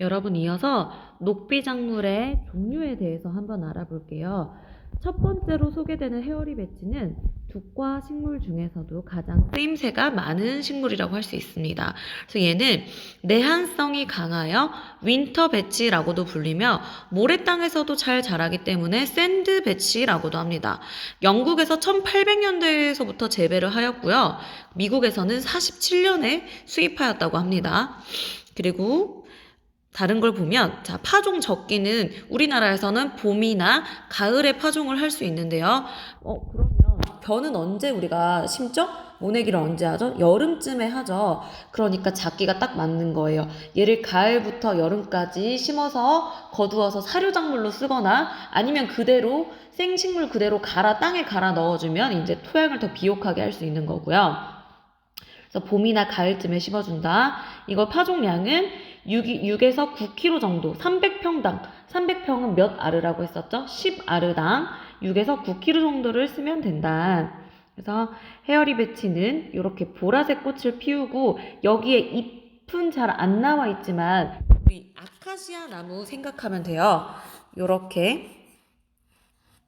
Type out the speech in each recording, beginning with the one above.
여러분 이어서 녹비작물의 종류에 대해서 한번 알아볼게요. 첫 번째로 소개되는 헤어리 배치는 두과 식물 중에서도 가장 쓰임새가 많은 식물이라고 할 수 있습니다. 그래서 얘는 내한성이 강하여 윈터 배치라고도 불리며 모래 땅에서도 잘 자라기 때문에 샌드 배치라고도 합니다. 영국에서 1800년대에서부터 재배를 하였고요. 미국에서는 47년에 수입하였다고 합니다. 그리고 다른 걸 보면 자 파종 적기는 우리나라에서는 봄이나 가을에 파종을 할 수 있는데요. 어 그러면 벼는 언제 우리가 심죠? 모내기를 언제 하죠? 여름쯤에 하죠. 그러니까 작기가 딱 맞는 거예요. 얘를 가을부터 여름까지 심어서 거두어서 사료작물로 쓰거나 아니면 그대로 생식물 그대로 갈아 땅에 갈아 넣어주면 이제 토양을 더 비옥하게 할 수 있는 거고요. 그래서 봄이나 가을쯤에 심어준다. 이거 파종량은 6, 6에서 9kg 정도, 300평당. 300평은 몇 아르라고 했었죠? 10아르당 6에서 9kg 정도를 쓰면 된다. 그래서 헤어리 배치는 이렇게 보라색 꽃을 피우고 여기에 잎은 잘 안 나와 있지만 우리 아카시아 나무 생각하면 돼요. 이렇게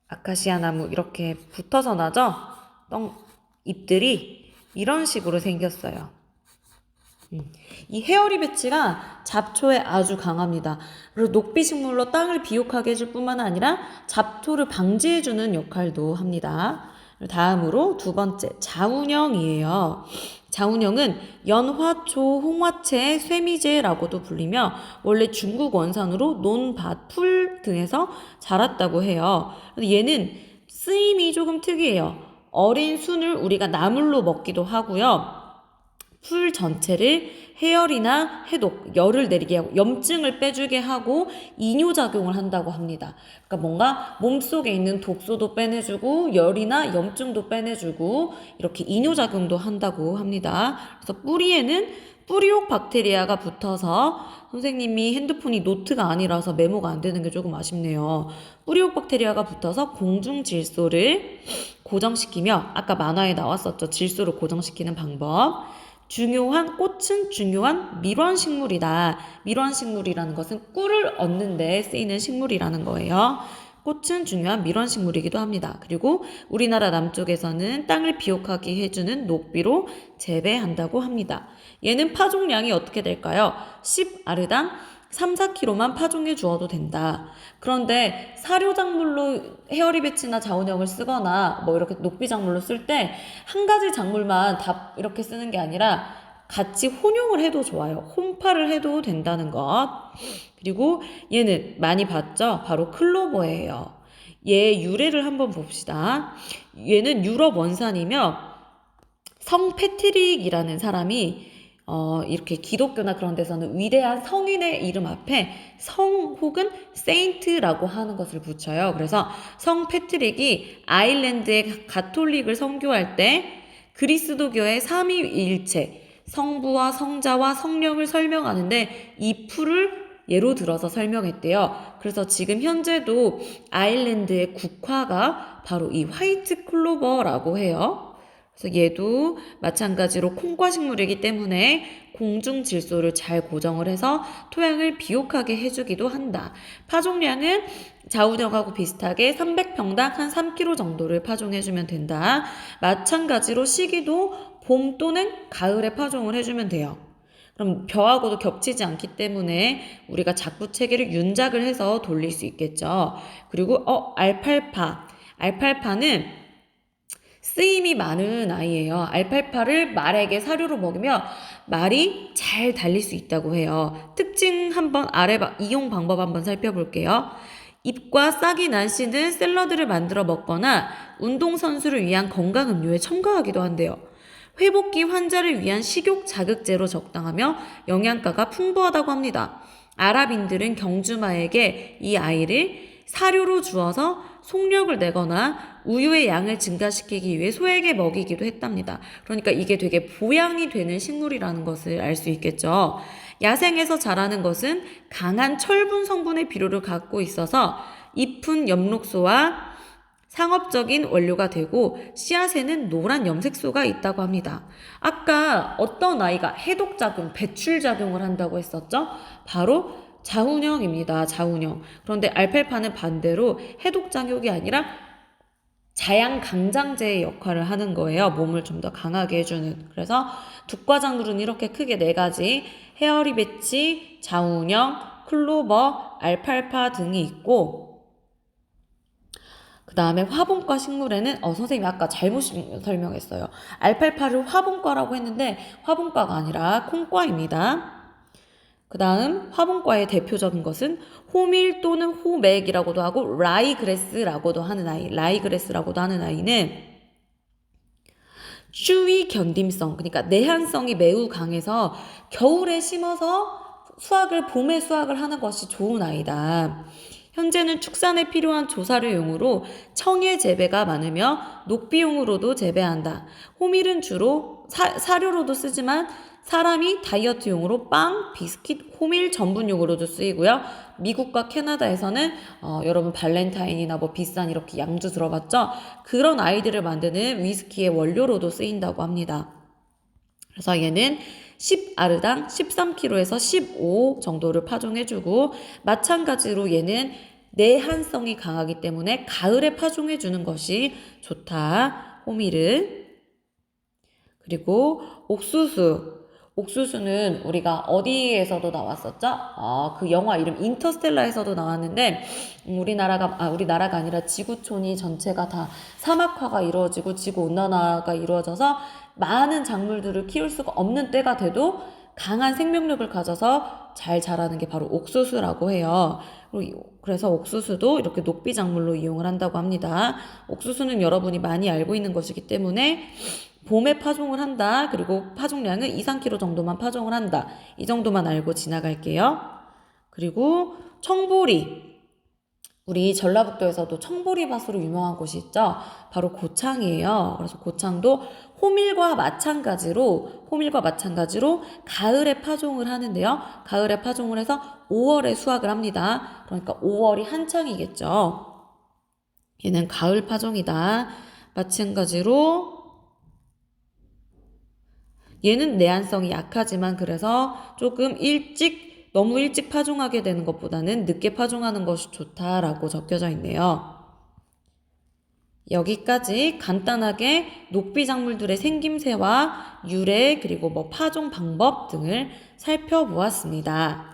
아카시아 나무 이렇게 붙어서 나죠? 떡 잎들이 이런 식으로 생겼어요. 음, 이 헤어리 배치가 잡초에 아주 강합니다. 그리고 녹비 식물로 땅을 비옥하게 해줄 뿐만 아니라 잡초를 방지해주는 역할도 합니다. 다음으로 두 번째 자운형이에요. 자운형은 연화초, 홍화채, 쇠미제라고도 불리며 원래 중국 원산으로 논, 밭, 풀 등에서 자랐다고 해요. 얘는 쓰임이 조금 특이해요. 어린 순을 우리가 나물로 먹기도 하고요. 풀 전체를 해열이나 해독, 열을 내리게 하고 염증을 빼주게 하고 이뇨 작용을 한다고 합니다. 그러니까 뭔가 몸속에 있는 독소도 빼내주고 열이나 염증도 빼내주고 이렇게 이뇨 작용도 한다고 합니다. 그래서 뿌리에는 뿌리옥 박테리아가 붙어서 선생님이 핸드폰이 노트가 아니라서 메모가 안 되는 게 조금 아쉽네요. 뿌리옥 박테리아가 붙어서 공중 질소를 고정시키며 아까 만화에 나왔었죠. 질소를 고정시키는 방법. 중요한 꽃은 중요한 밀원 식물이다. 밀원 식물이라는 것은 꿀을 얻는데 쓰이는 식물이라는 거예요. 꽃은 중요한 밀원 식물이기도 합니다. 그리고 우리나라 남쪽에서는 땅을 비옥하게 해주는 녹비로 재배한다고 합니다. 얘는 파종량이 어떻게 될까요? 10아르당 3, 4kg만 파종해 주어도 된다. 그런데 사료작물로 헤어리 배치나 자운형을 쓰거나 뭐 이렇게 녹비작물로 쓸 때 한 가지 작물만 다 이렇게 쓰는 게 아니라 같이 혼용을 해도 좋아요. 혼파를 해도 된다는 것. 그리고 얘는 많이 봤죠? 바로 클로버예요. 얘 유래를 한번 봅시다. 얘는 유럽 원산이며 성 패트릭이라는 사람이 어, 이렇게 기독교나 그런 데서는 위대한 성인의 이름 앞에 성 혹은 세인트라고 하는 것을 붙여요. 그래서 성 패트릭이 아일랜드의 가톨릭을 선교할 때 그리스도교의 삼위일체, 성부와 성자와 성령을 설명하는데 이 풀을 예로 들어서 설명했대요. 그래서 지금 현재도 아일랜드의 국화가 바로 이 화이트 클로버라고 해요. 그래서 얘도 마찬가지로 콩과 식물이기 때문에 공중 질소를 잘 고정을 해서 토양을 비옥하게 해주기도 한다. 파종량은 자운형하고 비슷하게 300평당 한 3kg 정도를 파종해주면 된다. 마찬가지로 시기도 봄 또는 가을에 파종을 해주면 돼요. 그럼 벼하고도 겹치지 않기 때문에 우리가 자꾸 체계를 윤작을 해서 돌릴 수 있겠죠. 그리고 어 알팔파. 알팔파는 쓰임이 많은 아이예요. 알팔파를 말에게 사료로 먹이며 말이 잘 달릴 수 있다고 해요. 특징 한번 아래 바- 이용 방법 한번 살펴볼게요. 잎과 싹이 난 씨는 샐러드를 만들어 먹거나 운동선수를 위한 건강 음료에 첨가하기도 한대요. 회복기 환자를 위한 식욕 자극제로 적당하며 영양가가 풍부하다고 합니다. 아랍인들은 경주마에게 이 아이를 사료로 주어서 속력을 내거나 우유의 양을 증가시키기 위해 소에게 먹이기도 했답니다. 그러니까 이게 되게 보양이 되는 식물이라는 것을 알 수 있겠죠. 야생에서 자라는 것은 강한 철분 성분의 비료를 갖고 있어서 잎은 엽록소와 상업적인 원료가 되고 씨앗에는 노란 염색소가 있다고 합니다. 아까 어떤 아이가 해독작용, 배출작용을 한다고 했었죠? 바로 자운형입니다. 자운형. 그런데 알펠파는 반대로 해독장욕이 아니라 자양강장제의 역할을 하는 거예요. 몸을 좀 더 강하게 해주는. 그래서 독과작물은 이렇게 크게 네 가지 헤어리 배치, 자운형, 클로버, 알팔파 등이 있고 그 다음에 화분과 식물에는 어 선생님이 아까 잘못 시- 설명했어요. 알팔파를 화분과라고 했는데 화분과가 아니라 콩과입니다. 그 다음 화분과의 대표적인 것은 호밀 또는 호맥이라고도 하고 라이그레스라고도 하는 아이, 라이그레스라고도 하는 아이는 추위 견딤성, 그러니까 내한성이 매우 강해서 겨울에 심어서 수확을 봄에 수확을 하는 것이 좋은 아이다. 현재는 축산에 필요한 조사료용으로 청해 재배가 많으며 녹비용으로도 재배한다. 호밀은 주로 사, 사료로도 쓰지만 사람이 다이어트용으로 빵, 비스킷, 호밀 전분용으로도 쓰이고요. 미국과 캐나다에서는 어, 여러분 발렌타인이나 뭐 비싼 이렇게 양주 들어봤죠? 그런 아이들을 만드는 위스키의 원료로도 쓰인다고 합니다. 그래서 얘는 10아르당 13kg에서 15 정도를 파종해주고 마찬가지로 얘는 내한성이 강하기 때문에 가을에 파종해주는 것이 좋다. 호밀은 그리고 옥수수 옥수수는 우리가 어디에서도 나왔었죠? 아, 그 영화 이름 인터스텔라에서도 나왔는데 음, 우리나라가 아 우리나라가 아니라 지구촌이 전체가 다 사막화가 이루어지고 지구 온난화가 이루어져서 많은 작물들을 키울 수가 없는 때가 돼도 강한 생명력을 가져서 잘 자라는 게 바로 옥수수라고 해요. 그래서 옥수수도 이렇게 녹비 작물로 이용을 한다고 합니다. 옥수수는 여러분이 많이 알고 있는 것이기 때문에 봄에 파종을 한다. 그리고 파종량은 2, 3kg 정도만 파종을 한다. 이 정도만 알고 지나갈게요. 그리고 청보리. 우리 전라북도에서도 청보리 밭으로 유명한 곳이 있죠. 바로 고창이에요. 그래서 고창도 호밀과 마찬가지로 호밀과 마찬가지로 가을에 파종을 하는데요. 가을에 파종을 해서 5월에 수확을 합니다. 그러니까 5월이 한창이겠죠. 얘는 가을 파종이다. 마찬가지로 얘는 내한성이 약하지만 그래서 조금 일찍 너무 일찍 파종하게 되는 것보다는 늦게 파종하는 것이 좋다라고 적혀져 있네요. 여기까지 간단하게 녹비 작물들의 생김새와 유래 그리고 뭐 파종 방법 등을 살펴보았습니다.